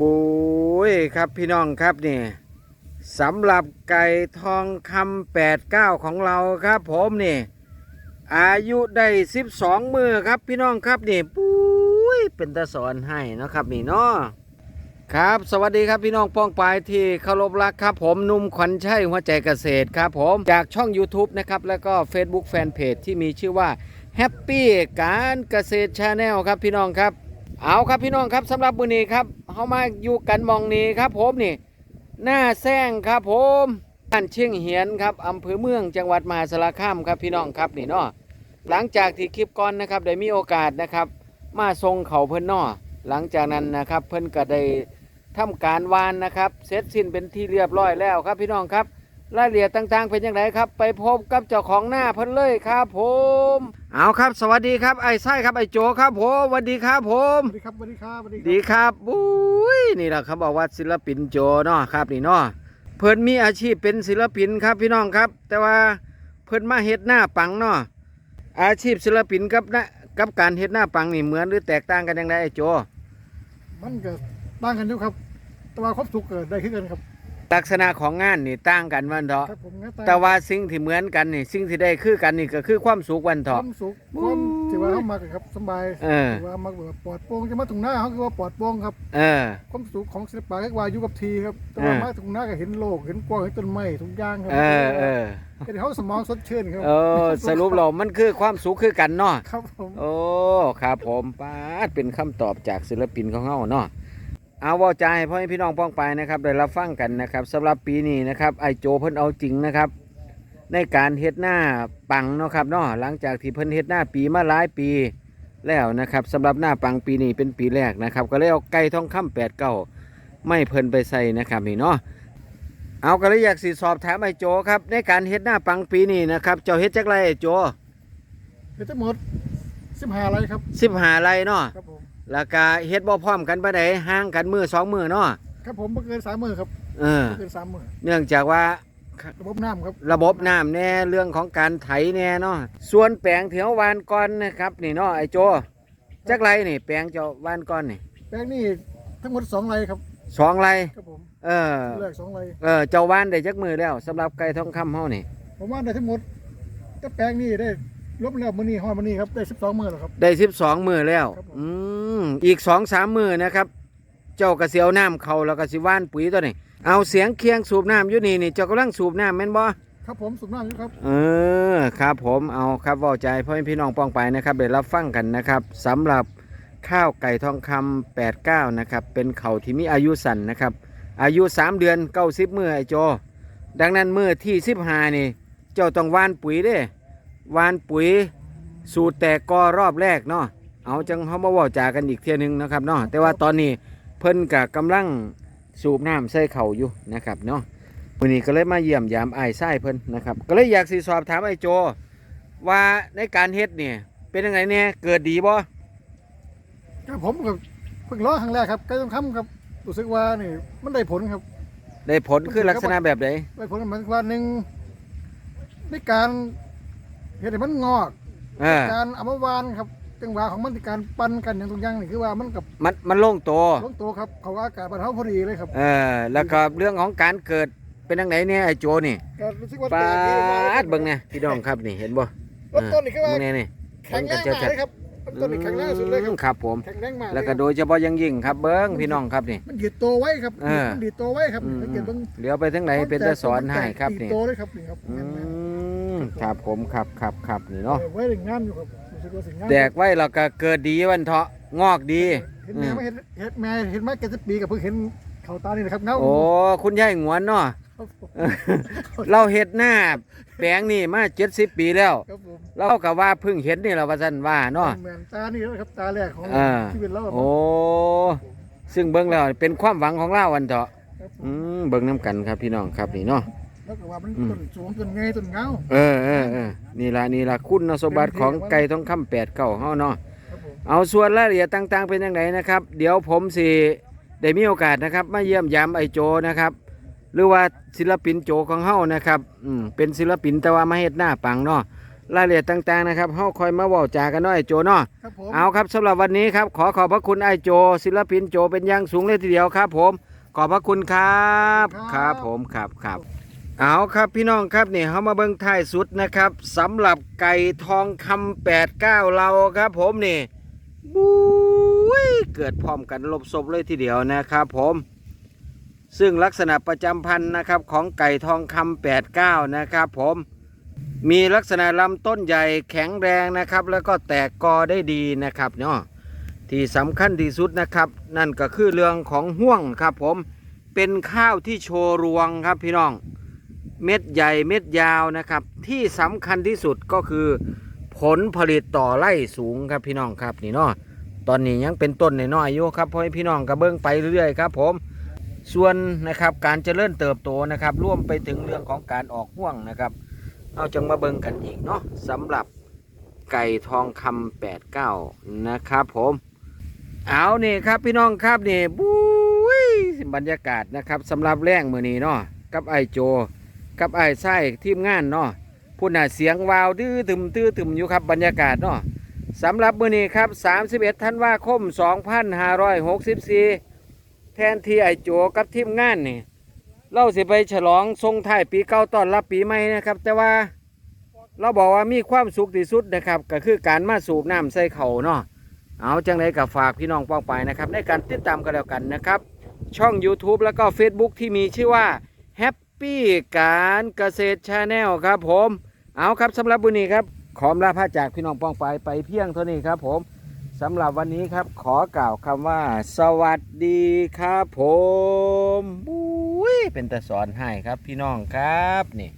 บุยครับพี่น้องครับนี่สำหรับไก่ทองคำแปดเก้าของเราครับ ผมนี่ อายุได้สิบสองมือครับพี่น้องครับนี่ปุ้ยเป็นตาสอนให้นะครับนี่เนาะครับ สวัสดีครับพี่น้องป้องปลายที่เคารพรักครับ ผมนุ่มขวัญชัยหัวใจเกษตรครับ ผมจากช่อง YouTube นะครับ แล้วก็ Facebook Fanpage ที่มีชื่อว่า Happy การเกษตรชาแนลครับพี่น้องครับ เอาครับพี่น้องครับสำหรับมือนี้ครับเฮามาอยู่กันมองนี้ครับผมนี่ หน้าแซงครับผมบ้านเชียงเหียนครับอำเภอเมืองจังหวัดมหาสารคามครับพี่น้องครับนี่เนาะหลังจากที่คลิปก่อนนะครับได้มีโอกาสนะครับ มาทรงเขาเพิ่นนาะหลังจากนั้นนะครับ เพิ่นก็ได้ทำการวานนะครับเสร็จสิ้นเป็นที่เรียบร้อยแล้วครับพี่น้องครับ รายละเอียดต่างๆ เป็นอย่างไรครับ ไปพบกับเจ้าของหน้าเพิ่นเลยครับผมเอาครับ สวัสดีครับไอ้ไส้ครับไอ้โจครับผมสวัสดีครับผมสวัสดีครับสวัสดีครับสวัสดีครับดีครับบุ้ยนี่แหละเขาบอกว่าศิลปินโจเนาะครับนี่เนาะเพิ่นมีอาชีพเป็นศิลปินครับพี่น้องครับ แต่ว่าเพิ่นมาเฮ็ดหน้าปังเนาะอาชีพศิลปินกับนะกับการเฮ็ดหน้าปังนี่เหมือนหรือแตกต่างกันยังไงไอ้โจ มันก็ต่างกันอยู่ครับ แต่ว่าครบสุกเกิดได้ขึ้นกันครับ ลักษณะของงานนี่ต่างกันวันเถาะครับผมงั้นแต่ว่าสิ่งที่เหมือนกันนี่สิ่งที่ได้คือกันนี่ก็คือความสุขวันคเถาะ วามสุขความที่ว่าเขามากันครับสบายเออที่ว่ามาแบบปลอดโปร่งจะมาถึงหน้าเขาคือว่าปลอดโปร่งครับเออ ความสุขของศิลปะก็ว่าอยู่กับทีครับแต่ว่าเออ มาถึงหน้าก็เห็นโลกเห็นกว้างเห็นต้นไม้ทุกอย่างครัเออเออเห็นเขาสมองสดชื่นครับเออสรุปเรามันคือความสุขคือกันเนาะ ครับผม โอ้ ครับผมป้าดเป็นคำตอบจากศิลปินของเฮาเนาะ เอาเว่าใจให้พ่อให้พี่น้องป้องไปนะครับได้รับฟังกันนะครับสำหรับปีนี้นะครับไอโจเพิ่นเอาจริงนะครับ ในการเฮ็ดหน้าปังเนาะครับเนาะหลังจากที่เพิ่นเฮ็ดหน้าปีมาหลายปีแล้วนะครับสำหรับหน้าปังปีนี้เป็นปีแรกนะครับ ก็เลยเอาไก่ทองคำแปดเก้าไม่เพิ่นไปใส่นะครับนี่เนาะเอาก็เลยอยากสิสอบถามไอโจครับ ในการเฮ็ดหน้าปังปีนี้นะครับเจ้าเฮ็ดจักไรไอโจเห็นทั้งหมดสิบห้าไรครับสิบหาไรเนาะครับผม แล้วก็เฮ็ดบ่พร้อมกันไปไหนใดห่างกันมือสองมือเนาะครับผมไม่เกินสามมือครับเออไม่เกินสามมือเนื่องจากว่าระบบน้ำครับระบบน้ำแน่เรื่องของการไถแน่เนาะส่วนแปลงเถียววานก้อนนะครับนี่เนาะไอ้โจจักไรนี่ แปลงเจ้าวานก้อนนี่แปลงนี่ทั้งหมดสองไรครับสองไรครับผมเออแรกสองไรเออเจ้าวานได้จักมือแล้วสำหรับไก่ทองคำเฮานี่ ผมว่าได้ทั้งหมดก็แปลงนี่ได้ ลบแล้วมือนี่ห้อยมือนี่ครับได้สิบสองมือแล้วครับ ได้สิบสองมือแล้ว ครับผม อืมอีกสองสามมือนะครับ เจ้าก็สิเอาน้ำเข้าแล้วก็สิว่านปุ๋ยตัวนี้ เอาเสียงเคียงสูบน้ำอยู่นี่นี่เจ้ากำลังสูบน้ำแม่นบ่ ครับผมสุดน้ำอยู่ครับ เออครับผมเอาครับเว่าใจพ่อแม่พี่น้องป้องไปนะครับได้รับฟังกันนะครับสำหรับข้าวไก่ทองคำ89 นะครับ เป็นเขาที่มีอายุสั้นนะครับ อายุ 3 เดือน 90 มื้อไอโจ ดังนั้นมื้อที่ 15 นี่ เจ้าต้องหวานปุ๋ยเด้ห วานปุ๋ย สูตรแตกกอรอบแรกเนาะเอาจังเฮามาเว้าจากันอีกเที่ยหนึงนะครับเนาะแต่ว่าตอนนี้เพิ่นก็กำลังสูบน้ำใส่เข่าอยู่นะครับเนาะวันนี้ก็เลยมาเยี่ยมยามไอ้ายไส้เพิ่นนะครับ ก็เลยอยากสิสอบถามไอ้โจ ว่าในการเฮ็ดเนี่ยเป็นยังไงเนี่ยเกิดดีบ่ครับผมกับเพิ่งร้อครั้งแรกครับใกล้ต้องทำครับรู้สึกว่านี่มันได้ผลครับ ได้ผลคือลักษณะแบบไหนได้ผลเหมือนว่าหนึ่งในการ เห็ดให้มันงอก เออการเอามาวานครับจังหวะของมันในการปั้นกันอย่างทุกอย่างนี่คือว่ามันกับมันมันโล่งตัวลงตัวครับ เขาอากาศบรรเทาพอดีเลยครับเออแล้วก็เรื่องของการเกิดเป็นยังไงเนี่ยไอ้โจนี่ก็รู้สึกว่าปาแตกดีมากดเบิ่งเนี่ยพี่น้องครับนี่เห็นบ่รถต้นนี่คือว่าเบิ่งเนี่ยนี่แข็งแรงมากเลยครับรถต้นนี่แข็งแรงสุดเลยครับครับผม แข็งแรงมากเยแล้วก็ครับโดยเฉพาะอยังยิ่งครับเบิ้งพี่น้องครับนี่ มันดีดตัวไว้ครับเออ มันดีดตัวไว้ครับอืมสังเกตเบิ่งเดี๋ยวไปทั้งไหนเป็นจะสอนให้ครับดีดนี่ตัวเลยครับนี่ครับอืม ครับผมครับครับครับนี่เนาะไว้ในงานอยู่ครับรู้สึกว่าสิ่งงานแดกไว้แล้วก็เกิดดีวันเถาะงอกดีเห็นแม่ไม่เห็นเห็นแม่เห็นไหมแกจะปีกับเพิ่งเห็นเขาตานี่นะครับเงาโอ้คุณยายหงวนเนาะครับผมเราเห็ดหน้าแปลงนี่มาเจ็ดสิบปีแล้ว ครับผมเราก็ว่าเพิ่งเห็นนี่เราว่าสันว่าเนาะ แม่นตานี่นะครับตาแรกของอ่า ชีวิตเราครับโอ้ซึ่งเบิ่งแล้วเป็นความหวังของเราวันเถาะ ครับผอืมมเบิ่งน้ำกันครับพี่น้องครับนี่เนาะ แล้วก็ว่ามันอืมต้นสูงต้นไงต้นเงาเออเออเออนี่ละนี่ละคุณสมบัติของไก่ทองคำแปดเก้าเฮาเนาะครับผมเอาส่วนรายละเอียดต่างๆเป็นยังไงนะครับ เดี๋ยวผมสิได้มีโอกาสนะครับ มาเยี่ยมยามไอโจนะครับ หรือว่าศิลปินโจของเฮานะครับอืมเป็นศิลปินแต่ว่ามาเฮ็ดหน้าปังเนาะรายละเอียดต่างๆนะครับเฮาคอยมาเว้าจากันเนาะไอ้โจเนาะครับผมเอาครับสำหรับวันนี้ครับ ขอขอบพระคุณไอ้โจ ศิลปินโจเป็นอย่างสูงเลยทีเดียวครับ ผม ขอบพระคุณครับ ครับผมครับครับ เอาครับพี่น้องครับนี่เขามาเบิ่งท้ายสุดนะครับสำหรับไก่ทองคำแปดเก้าเราครับ ผมนี่บุ้ยเกิดพร้อมกันลบศพเลยทีเดียวนะครับผม ซึ่งลักษณะประจำพันธุ์นะครับของไก่ทองคำแปดเก้านะครับผมมีลักษณะลำต้นใหญ่แข็งแรงนะครับ แล้วก็แตกกอได้ดีนะครับเนาะที่สำคัญที่สุดนะครับ นั่นก็คือเรื่องของห่วงครับผมเป็นข้าวที่โชว์รวงครับพี่น้อง เม็ดใหญ่เม็ดยาวนะครับ ที่สำคัญที่สุดก็คือ ผลผลิตต่อไร่สูงครับพี่น้องครับนี่เนาะตอนนี้ยังเป็นต้นในน้อยๆอยู่ครับเพราะให้พี่น้องกระเบื้องไปเรื่อยๆครับผมส่วนนะครับการเจริญเติบโตนะครับร่วมไปถึงเรื่องของการออกห่วงนะครับ เอาจังมาเบิ่งกันอีกเนาะสำหรับไก่ทองคำ89 นะครับผมเอานี่ครับพี่น้องครับนี่บุ้ยบรรยากาศนะครับสำหรับแรงมือนี้เนาะกับไอโจ กับไอ้ไส้ทีมงานเนาะพูดน่ะเสียงวาวดื้อตึมตื้อตึมอยู่ครับบรรยากาศเนาะสำหรับมื้อนี้ครับ 31ธันวาคม 2564 แทนที่ไอ้โจกับทีมงานนี่เราสิไปฉลองทรงท้ายปีเก่าต้อนรับปีใหม่นะครับ แต่ว่าเราบอกว่ามีความสุขที่สุดนะครับ ก็คือการมาสูบน้ำใส่เขาเนาะเอาจังไรกับฝากพี่น้องป้องไปนะครับ ในการติดตามกันแล้วกันนะครับ ช่อง YouTube แล้วก็ Facebook ที่มีชื่อว่า Happy การเกษตรชาแนลครับผม เอาครับสำหรับวันนี้ครับ ขอลาพาจากพี่น้องป้องไปไปเพียงเท่านี้ครับผมสำหรับวันนี้ครับ ขอกล่าวคำว่า สวัสดีครับผมบุ้ยเป็นตะสอนให้ครับพี่น้องครับนี่